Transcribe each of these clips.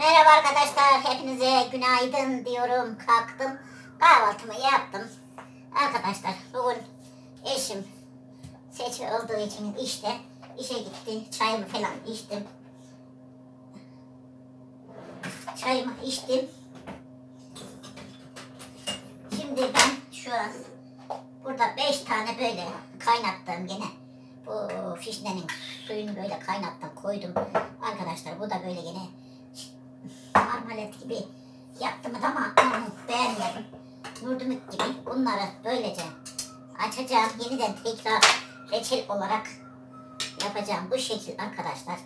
Merhaba arkadaşlar, hepinize günaydın diyorum. Kalktım, kahvaltımı yaptım. Arkadaşlar, bugün eşim seçi olduğu için işte işe gitti. Çayımı falan içtim. Çayımı içtim. Şimdi ben şu an burada beş tane böyle kaynattım gene. Bu fişnenin suyunu böyle kaynattım koydum. Arkadaşlar bu da böyle gene marmalet gibi yaptım ama beğenmedim. Nurdumuk gibi bunları böylece açacağım. Yeniden tekrar reçel olarak yapacağım. Bu şekil arkadaşlar.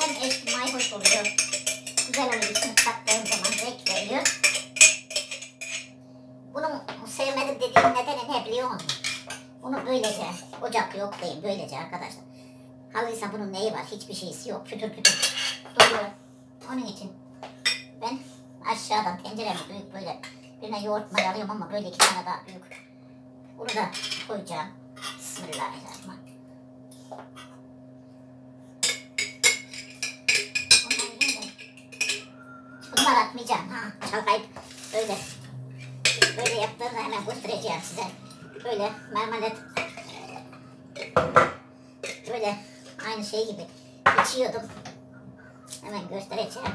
Hem eşit hoş oluyor. Güzel oluyor. İçine kattığım zaman renk veriyor. Bunu sevmedim dediğim nedeni ne biliyor musun? Bunu böylece, ocak yok değil, böylece arkadaşlar. Halıysa bunun neyi var? Hiçbir şeysi yok. Pütür pütür duruyor. Onun için ben aşağıdan tenceremi büyük böyle birine yoğurt mayalıyorum ama böyle iki tane daha büyük. Bunu da koyacağım. Bismillahirrahmanirrahim. Bunları atmayacağım ha. Çalkayıp böyle Böyle yaptığımda hemen göstereceğim size. Böyle marmalet böyle aynı şey gibi içiyordum. Hemen göstereceğim.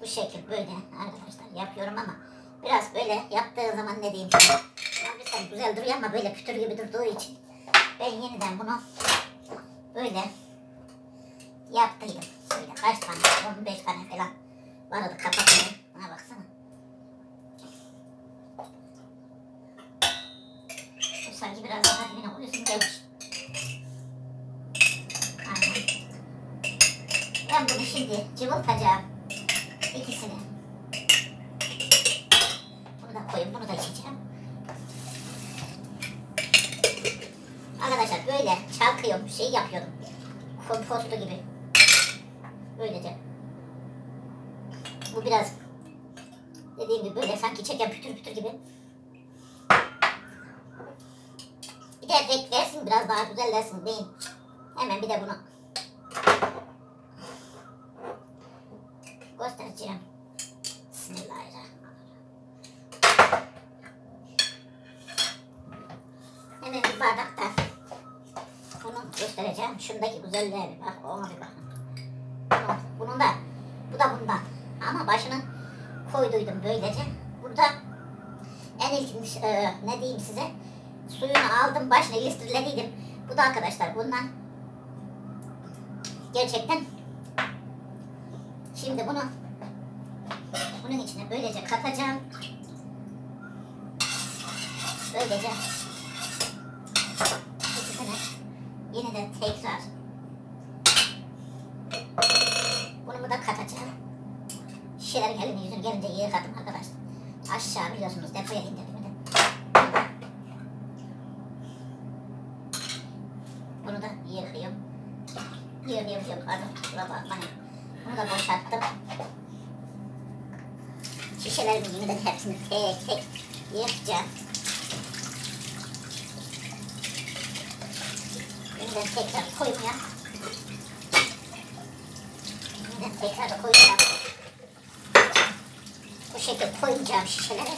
Bu şekil böyle arkadaşlar yapıyorum ama biraz böyle yaptığı zaman ne diyeyim. Güzel, güzel duruyor ama böyle pütür gibi durduğu için ben yeniden bunu böyle yaptıydım. Şöyle kaç tane? 15 tane falan vardı kapatıyorum. Buna baksana. Bu sanki biraz bunu şimdi cıvıltacağım. İkisini. Bunu da koyayım, bunu da içeceğim. Arkadaşlar böyle çalkıyorum, şey yapıyorum. Kompostu gibi. Böylece. Bu biraz dediğim gibi böyle sanki çeken pütür pütür gibi. Bir de renk versin biraz daha güzelleşsin deyin. Hemen bir de bunu göstereceğim. Bismillahirrahmanirrahim. Hemen bir bardakta bunu Şundaki güzelliğe bak. Ona bir bakın. Bunun, da bu da bundan. Ama başını koyduydum böylece. Burada en ilk e, ne diyeyim size suyunu aldım başına iliştirlediydim. Bu da arkadaşlar bundan gerçekten şimdi bunu bunun içine böylece katacağım. Böylece ikisini yeniden tekrar bunu da katacağım. Şişelerin elini yüzünü gelince yıkadım arkadaşlar. Aşağı biliyorsunuz depoya indirdim. Bunu da yıkıyorum. Yıkıyorum yok pardon. Bunu da boşalttım. Şişelerimin yeniden hepsini tek tek yıkacağım. Yeniden tekrar koymaya. Tekrar koyacağım. Bu şekilde koyacağım şişeleri.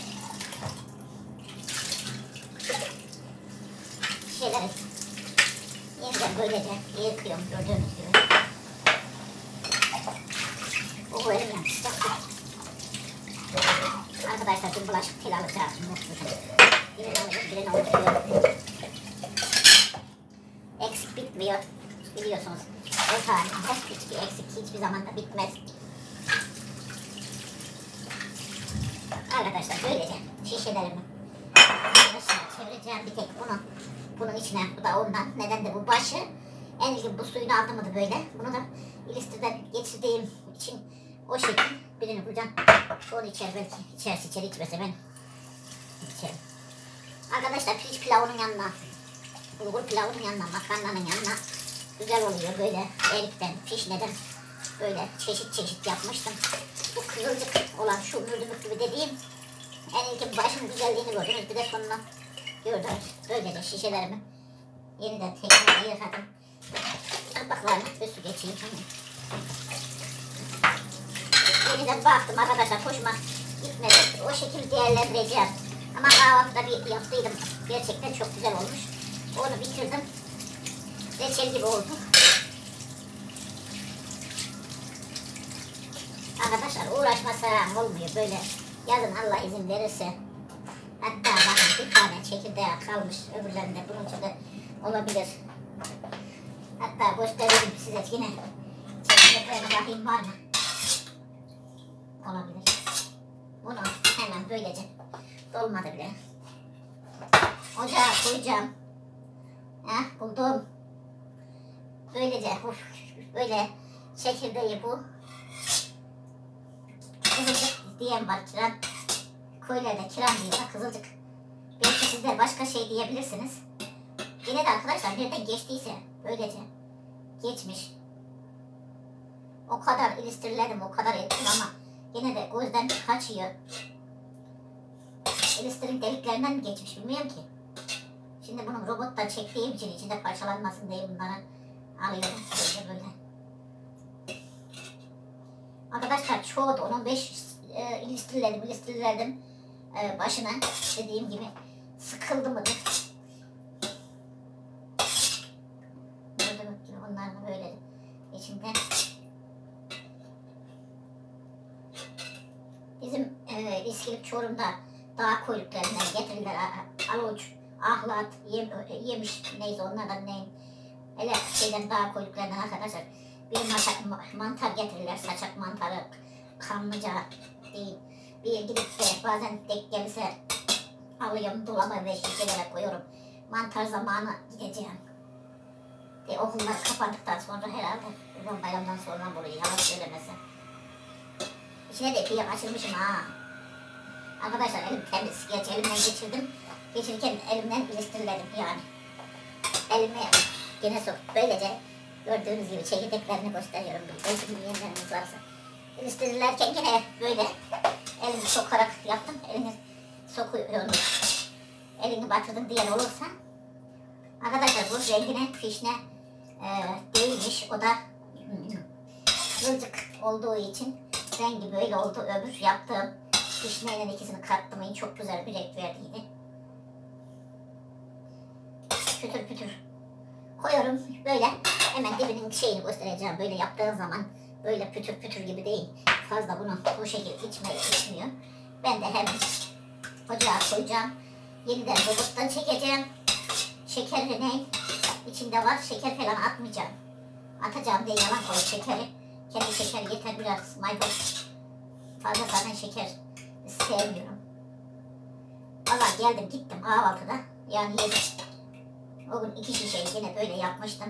Şişeleri yeniden böylece yıkıyorum gördüğünüz gibi. O elim yanmış. Arkadaşlar dün bulaşık tel alacağız. Mutluyum. Birini alıyorum, birini unutuyorum. Bitmiyor. Biliyorsunuz. O tarih hep hiçbir eksik hiçbir zaman da bitmez. Arkadaşlar böylece şişelerimi dışına çevireceğim bir tek bunu bunun içine bu da ondan neden de bu başı en ilgin bu suyunu da böyle bunu da ilistirden geçirdiğim için o şekil birini bulacağım onu içer belki içerse içeri içmese ben içerim arkadaşlar pirinç pilavının yanına bulgur pilavının yanına makarnanın yanına güzel oluyor böyle erikten pişneden böyle çeşit çeşit yapmıştım bu kızılcık olan şu mürdümük gibi dediğim En ilkin başın güzelliğini gördünüz. Bir de sonunu gördünüz. Böylece şişelerimi yeniden tekrar yıkadım. Kapaklarını su geçeyim. Yeniden baktım arkadaşlar hoşuma gitmedi. O şekilde değerlendireceğim. Ama kahvaltıda bir yaptıydım. Gerçekten çok güzel olmuş. Onu bitirdim. Reçel gibi oldu. Arkadaşlar uğraşmasam olmuyor böyle. Yazın Allah izin verirse. Hatta bakın bir tane çekirdeği kalmış öbürlerinde bunun içinde olabilir. Hatta gösteririm size yine. Çekirdeklerine bakayım var mı? Olabilir. Bunu hemen böylece dolmadı bile. Ocağa koyacağım. Heh, buldum. Böylece uf, böyle çekirdeği bu. Kızılcık diyen var kiran. Köylerde kiran diyorlar kızılcık. Belki sizler başka şey diyebilirsiniz. Yine de arkadaşlar nereden geçtiyse böylece geçmiş. O kadar iliştirledim, o kadar ettim ama yine de gözden kaçıyor. İlistirin deliklerinden mi geçmiş bilmiyorum ki. Şimdi bunu robottan çektiğim için içinde parçalanmasın diye bunları alıyorum. Böyle böyle. Arkadaşlar çoğu da onun 5 e, iliştirledim, iliştirledim e, başına dediğim gibi sıkıldı mıdır? Gördüğünüz gibi onlar da böyle içinde bizim e, İskilip Çorum'da dağ kuyruklarından getirirler a- aluç, ahlat, yem, yemiş. Neyse onlardan ne hele şeyden dağ kuyruklarından arkadaşlar. Bir mantar, mantar getirirler. Saçak mantarı kanlıca değil. Bir gidip de bazen denk gelirse alıyorum dolaba ve şişelere koyuyorum. Mantar zamanı gideceğim. De okullar kapandıktan sonra herhalde Kurban bayramdan sonra burayı yalan söylemese İçine de kıyak açılmışım ha. Arkadaşlar elim temiz. Gerçi elimden geçirdim. Geçirirken elimden iliştirledim yani. Elime gene sok. Böylece gördüğünüz gibi çekirdeklerini gösteriyorum. Belki bilmeyenleriniz varsa. İliştirirlerken gene böyle elimi sokarak yaptım. Elini sokuyorum. Elini batırdın diyen olursa Arkadaşlar bu rengine, fişne e, değilmiş. O da kızılcık olduğu için rengi böyle oldu. Öbür yaptığım Fişneyle ikisini kattım. Çok güzel bir renk verdiydi. Pütür pütür koyuyorum. Böyle hemen dibinin şeyini göstereceğim. Böyle yaptığın zaman böyle pütür pütür gibi değil. Fazla bunu bu şekilde içmeye içmiyor. Ben de hemen ocağa koyacağım. Yeniden robottan çekeceğim. Şeker ne içinde var. Şeker falan atmayacağım. Atacağım diye yalan koy şekeri. Kendi şeker yeter biraz maydanoz. Fazla zaten şeker sevmiyorum. Valla geldim gittim kahvaltıda. Yani yedim. O gün iki şişe yine böyle yapmıştım.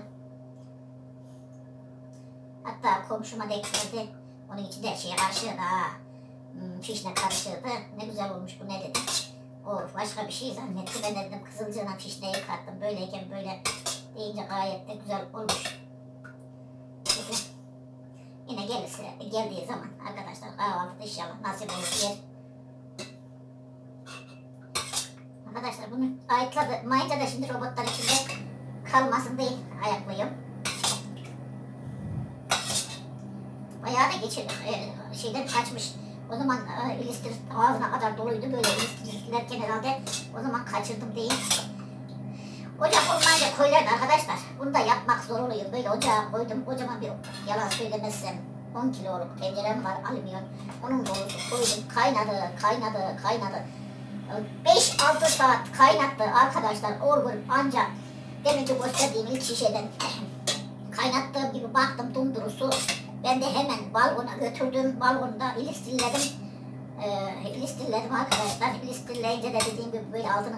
Hatta komşuma denk geldi. Onun içinde her şeye karışıyordu ha. Hmm, fişne karışıyordu. Ne güzel olmuş bu ne dedi. O başka bir şey zannetti. Ben de dedim kızılcığına fişneyi kattım. Böyleyken böyle deyince gayet de güzel olmuş. Neyse. Yine gelirse, geldiği zaman arkadaşlar kahvaltıda inşallah nasip olur yer. Arkadaşlar bunu ayıkladı. Mayınca da şimdi robotlar içinde kalmasın diye ayaklıyorum. Bayağı da geçirdim. Ee, şeyden kaçmış. O zaman e, ilistir ağzına kadar doluydu. Böyle ilistirlerken herhalde o zaman kaçırdım değil. Ocak olmayınca koylardı arkadaşlar. Bunu da yapmak zor oluyor. Böyle ocağa koydum. Kocaman bir yalan söylemezsem 10 kiloluk tencerem var alüminyum. Onun dolusu koydum. Kaynadı, kaynadı, kaynadı. 5-6 saat kaynattı arkadaşlar. Orgun ancak demin ki gösterdiğim ilk şişeden kaynattığım gibi baktım dumdurusu. Ben de hemen balkona götürdüm. Balkonda ilistilledim. Ee, ilistilledim arkadaşlar. İlistilleyince de dediğim gibi böyle altını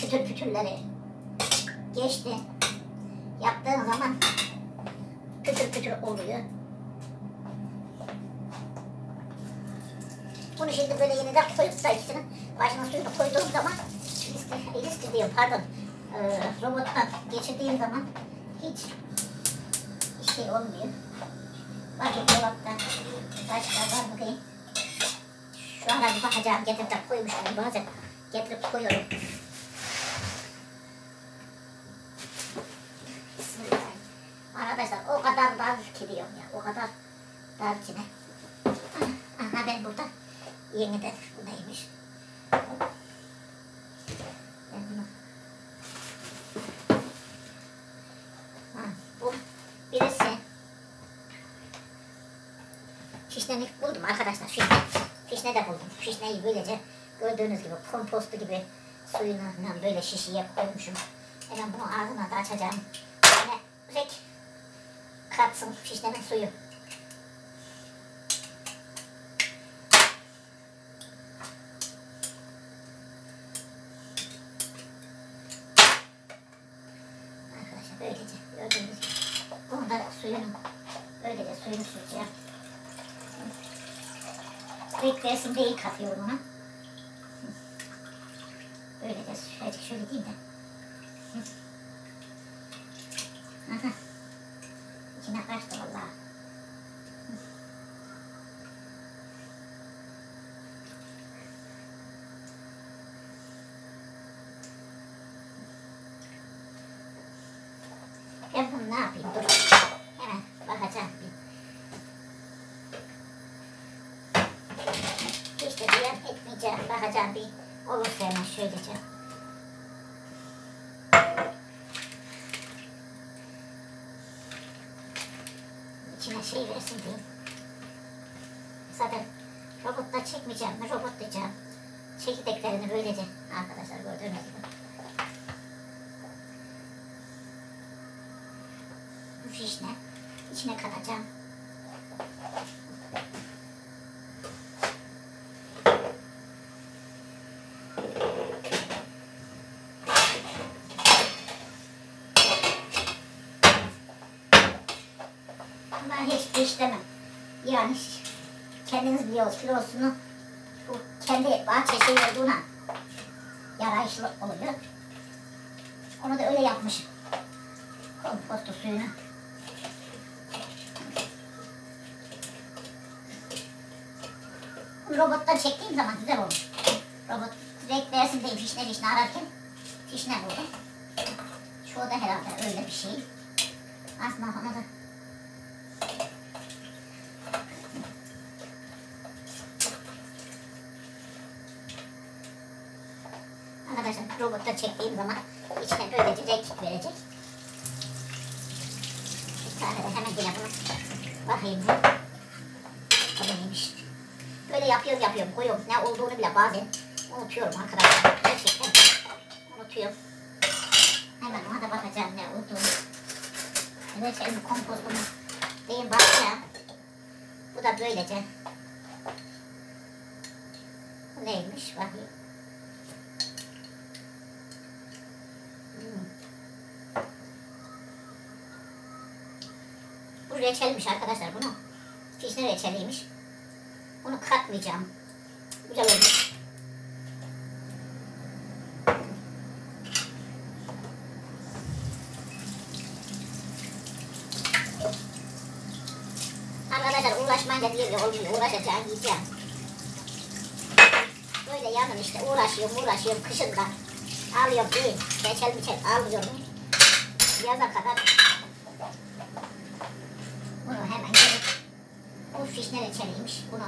pütür pütürleri geçti. Yaptığın zaman pütür pütür oluyor. Bunu şimdi böyle yeniden koyup da ikisinin başına suyunu koyduğum zaman listi, listi diyor pardon e, robottan geçirdiğim zaman hiç hiç şey olmuyor. Bakayım dolapta başka var bakayım. Şu ara bir bakacağım getirip de koymuşum. Bazen getirip koyuyorum. Arkadaşlar o kadar dar ki diyorum ya. O kadar dar ki ne. Aha ben burada yeniden bu neymiş? Ben bunu Ha, bu birisi fişneni buldum arkadaşlar. Fişne, fişne de buldum. Fişneyi böylece gördüğünüz gibi kompostu gibi suyunu böyle şişeye koymuşum. Hemen bunu ağzına da açacağım. Yani direkt katsın fişnenin suyu. Arkadaşlar böylece gördüğünüz gibi. Bunu da suyunu böylece suyunu süreceğim. Beklesin değil katıyorum ona. Böylece şöyle, şöyle diyeyim de. Aha. İçine kaçtı vallahi. Ben bunu ne yapayım dur. Hemen bakacağım bir. Hiç de ziyan etmeyeceğim. Bakacağım bir. Olursa hemen şöylece. İçine şey versin diye. Zaten robotla çekmeyeceğim. Robot diyeceğim. Çekirdeklerini böylece arkadaşlar gördüğünüz gibi. Bu fişne içine katacağım. Ben hiç işlemem. Yani kendiniz biliyorsunuz kilosunu bu kendi bahçe şey olduğuna yarayışlı oluyor. Onu da öyle yapmışım. Komposto suyunu. Robottan çektiğim zaman güzel olur. Robot direkt versin diye fişne fişne ararken fişne buldum. Şu da herhalde öyle bir şey. Aslında ona da Arkadaşlar robotta çektiğim zaman içine böylece renk verecek. Bir tane de hemen yine bunu bakayım. O da neymiş? Böyle yapıyorum yapıyorum koyuyorum. Ne olduğunu bile bazen unutuyorum arkadaşlar. Gerçekten unutuyorum. Hemen ona da bakacağım ne olduğunu. Reçelimi kompostumu deyim bakacağım. Bu da böylece. Bu neymiş bakayım. Hmm. Bu reçelmiş arkadaşlar bunu. Fişne reçeliymiş. Bunu katmayacağım. Güzel olmuş. Arkadaşlar uğraşmayınca diye de olmuyor. Uğraşacağım yiyeceğim. Böyle yanım işte uğraşıyorum uğraşıyorum kışında. Alıyorum değil. Reçel miçel alıyorum. Yaza kadar. Bunu hemen gelip bu fişne reçeliymiş. Bunu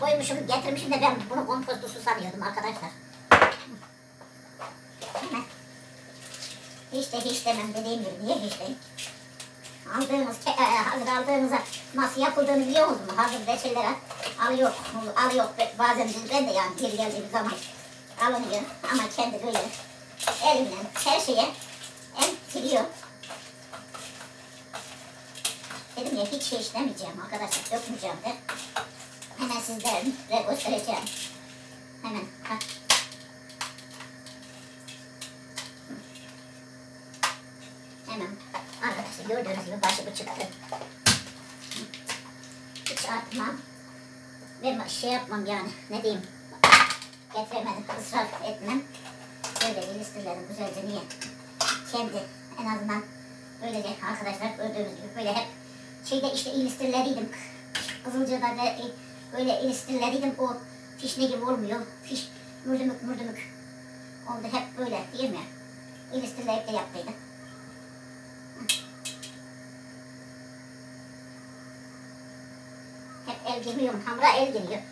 koymuşum getirmişim de ben bunu komposto su sanıyordum arkadaşlar. Hemen. Hiç de hiç demem dediğim gibi niye hiç değil. Aldığımız, e, hazır aldığımıza nasıl yapıldığını biliyor musunuz? Hazır reçellere alıyor, alıyor bazen ben de yani bir geldiğim zaman alınıyor ama kendi böyle elimle her şeye emtiriyor. Dedim ya hiç işlemeyeceğim arkadaşlar dökmeyeceğim de. Hemen sizlere göstereceğim. Hemen bak. Hemen arkadaşlar gördüğünüz gibi başı bu çıktı. Hiç atmam. Ve şey yapmam yani ne diyeyim. Getiremedim ısrar etmem. Böyle iliştirlerim güzelce niye? Kendi en azından böylece arkadaşlar gördüğünüz gibi böyle hep şeyde işte iliştirleriydim. Kızılca'da da e, böyle iliştirleriydim. O fişne gibi olmuyor. Fiş mürdümük mürdümük. Oldu hep böyle değil mi? İlistirle hep de yaptıydı. Hep el girmiyor. Hamura el giriyor.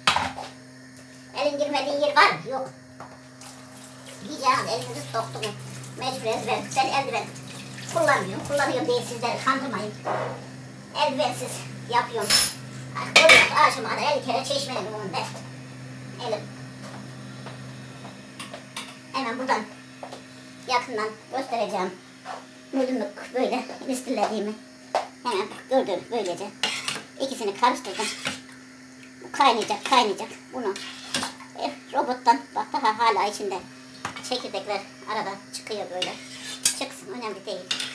Elin girmediği yer var mı? Yok. Diyeceğim elinizi soktum. Mecbur eldiven. Ben eldiven kullanmıyorum. Kullanıyorum diye sizleri kandırmayın. Eldivensiz yapıyorum. Koyuyoruz aşamada 50 kere çeşmenin önünde. Elim. Hemen buradan yakından göstereceğim. Müdümlük böyle listelediğimi. Hemen gördüm böylece. İkisini karıştırdım. Bu kaynayacak kaynayacak. Bunu eh, robottan bak daha hala içinde çekirdekler arada çıkıyor böyle. Çıksın önemli değil.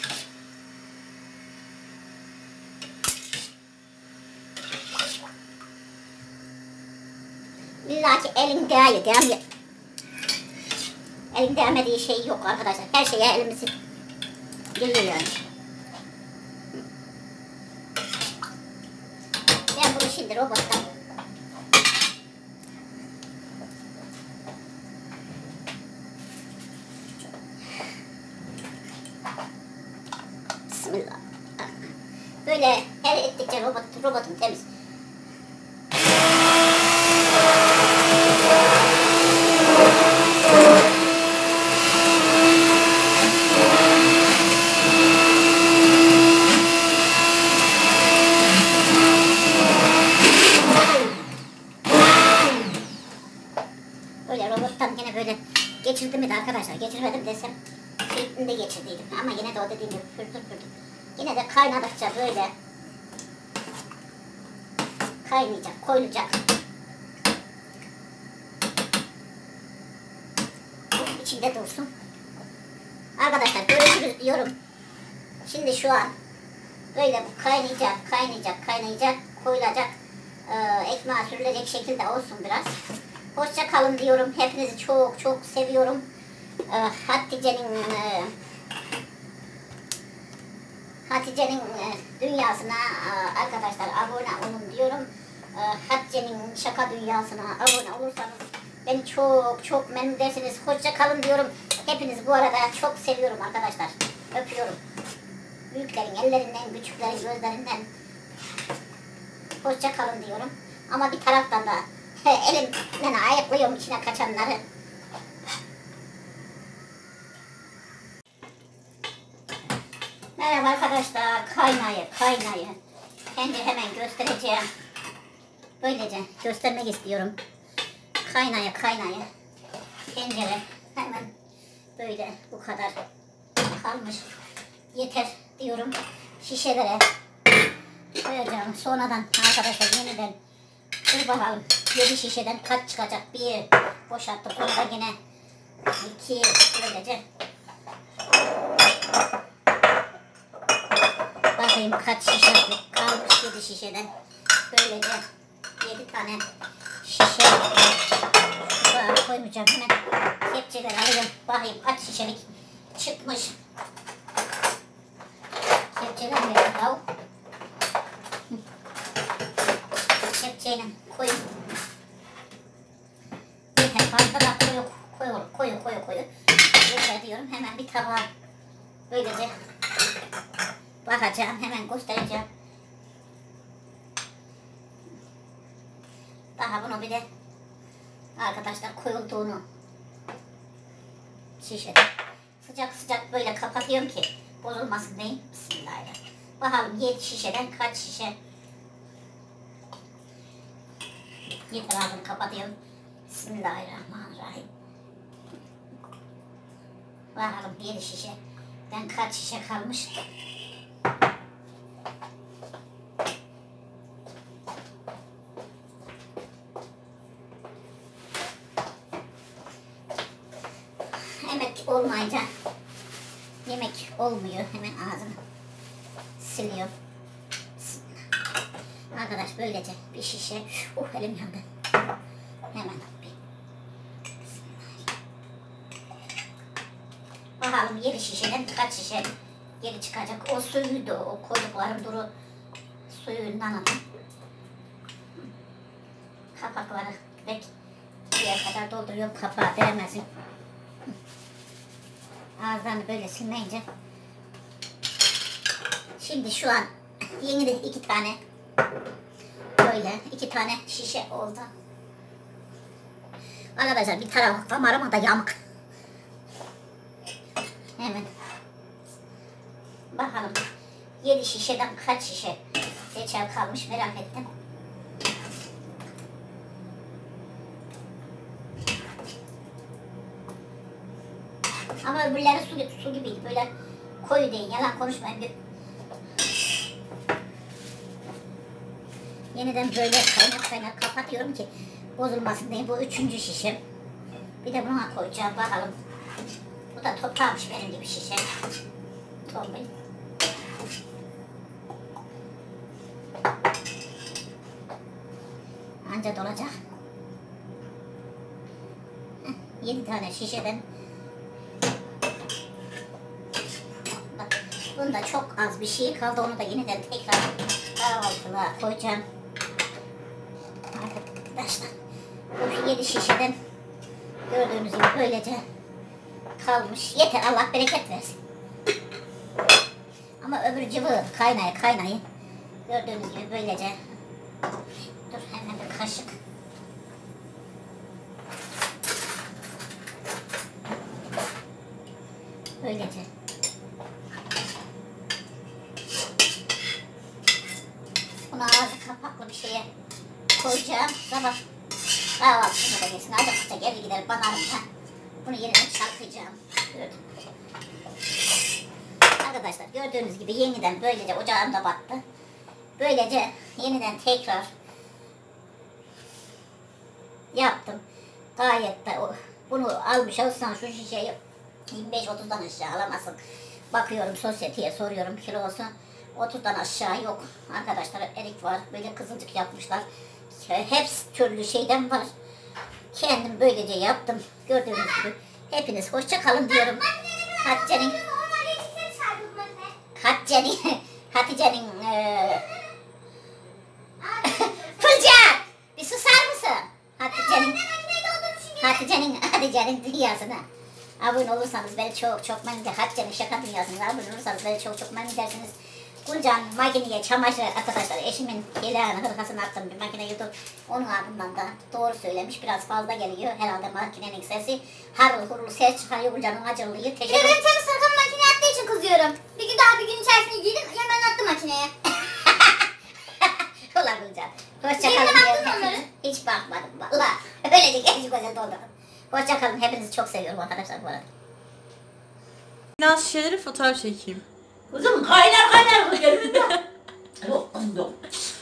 İlla ki elin değiyor, değmiyor. Elin değmediği şey yok arkadaşlar. Her şeye elimizi geliyor yani. Ben bunu şimdi robottan Bismillah. Böyle her ettikçe robot, robotum temiz. Böyle robottan yine böyle geçirdim mi de arkadaşlar geçirmedim desem şeklinde geçirdiydim ama yine de o dediğim gibi pürdür pürdür. Yine de kaynadıkça böyle kaynayacak, koyulacak. İçinde dursun. Arkadaşlar görüşürüz diyorum. Şimdi şu an böyle bu kaynayacak, kaynayacak, kaynayacak, koyulacak. Ee, ekmeğe sürülecek şekilde olsun biraz. Hoşça kalın diyorum. Hepinizi çok çok seviyorum. Ee, Hatice'nin e, Hatice'nin e, dünyasına e, arkadaşlar abone olun diyorum. E, Hatice'nin şaka dünyasına abone olursanız beni çok çok memnun edersiniz. Hoşça kalın diyorum. Hepinizi bu arada çok seviyorum arkadaşlar. Öpüyorum. Büyüklerin ellerinden, küçüklerin gözlerinden. Hoşça kalın diyorum. Ama bir taraftan da elimden ayıklıyorum içine kaçanları. Merhaba arkadaşlar. Kaynayı, kaynayı. Kendi hemen göstereceğim. Böylece göstermek istiyorum. Kaynayı, kaynayı. Tencere hemen böyle bu kadar kalmış. Yeter diyorum. Şişelere koyacağım. Sonradan arkadaşlar yeniden dur bakalım. 7 şişeden kaç çıkacak? Bir boşalttık. Onu yine iki böylece Bakayım kaç şişe kalmış 7 şişeden. Böylece 7 tane şişe şuraya koymayacağım hemen kepçeler alıyorum. Bakayım kaç şişelik çıkmış. Kepçeler mi yav? Kepçeyle koyun. Yeter fazla da koyu koyu koyu koyu koyu. Yeter diyorum hemen bir tabağa böylece Bakacağım hemen göstereceğim. Daha bunu bir de arkadaşlar koyulduğunu şişede sıcak sıcak böyle kapatıyorum ki bozulmasın değil. Bismillahirrahmanirrahim. Bakalım 7 şişeden kaç şişe Yeter ağzını kapatıyorum. Bismillahirrahmanirrahim. Bakalım 7 şişeden kaç şişe kalmış. Olmuyor. Hemen ağzını siliyor. Arkadaş böylece bir şişe. Uh elim yandı. Hemen bir. Bakalım yedi şişeden kaç şişe geri çıkacak. O suyu da o koyduklarım duru suyundan alın. Kapakları pek dolduruyorum kapağı değmesin. Ağızlarını böyle silmeyince. Şimdi şu an yeni de iki tane böyle iki tane şişe oldu. Arkadaşlar bir taraf damarıma da yamuk. Hemen. Bakalım. 7 şişeden kaç şişe reçel kalmış merak ettim. Ama öbürleri su, su gibiydi. Böyle koyu değil. Yalan konuşmayın. Bir... Yeniden böyle kaynak kaynak kapatıyorum ki bozulmasın diye. Bu üçüncü şişem. Bir de buna koyacağım. Bakalım. Bu da toprağmış benim gibi şişe. Tombul. Anca dolacak. Heh, Yedi tane şişeden Bak, bunda çok az bir şey kaldı. Onu da yeniden tekrar kahvaltılığa koyacağım. Arkadaşlar yedi şişeden gördüğünüz gibi böylece kalmış. Yeter Allah bereket versin. Ama öbür cıvı kaynaya kaynayı gördüğünüz gibi böylece dur hemen bir kaşık böylece bunu ağzı kapaklı bir şeye koyacağım sabah kahvaltısını da yesin acıkınca gelir gider banarım da bunu yeniden çalkayacağım Gördüm. Arkadaşlar gördüğünüz gibi yeniden böylece ocağım da battı. Böylece yeniden tekrar yaptım. Gayet de o- bunu almış olsan şu şişeyi 25-30'dan aşağı alamazsın. Bakıyorum sosyeteye soruyorum kilosu 30'dan aşağı yok. Arkadaşlar erik var böyle kızılcık yapmışlar. Hepsi türlü şeyden var. Kendim böylece yaptım. Gördüğünüz gibi hepiniz hoşça kalın diyorum. Hatice'nin Hatice'nin Hatice'nin eee Fırcan! Bir susar mısın? Hatice'nin Hatice'nin Hatice'nin dünyasına abone olursanız beni çok çok memnun eder. Hatice'nin şaka dünyasına abone olursanız beni çok çok memnun edersiniz. Gülcan makineye çamaşır arkadaşlar eşimin kelağını hırkasını attım bir makine yudum. Onun ardından da doğru söylemiş biraz fazla geliyor. Herhalde makinenin sesi harıl hurul ses çıkarıyor Gülcan'ın de Teşekkür benim temiz sırtım makine attığı için kızıyorum. Bir gün daha bir gün içerisinde giydim attı makineye. Ulan Gülcan. Hoşça Yerine kalın. baktın diyorum. onları. Hiç bakmadım valla. Öylece genç güzel doldurdum. Hoşça kalın. Hepinizi çok seviyorum arkadaşlar bu arada. Biraz şişeleri fotoğraf çekeyim. Kızım kaynar kaynar kız elimde. yok kızım yok.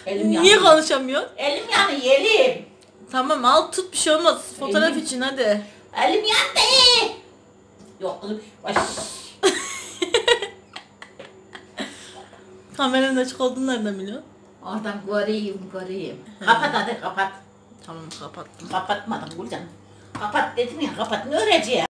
Elim yanıyor. Niye konuşamıyorsun? Elim yanıyor elim. Tamam al tut bir şey olmaz. Fotoğraf Elim. için hadi. Elim yandı. Yok kızım. Baş. Kameranın açık olduğunu nereden biliyorsun? Oradan göreyim göreyim. Kapat hadi kapat. Tamam kapattım. Kapatmadım Gülcan. Kapat dedim ya kapat ne öreceğim?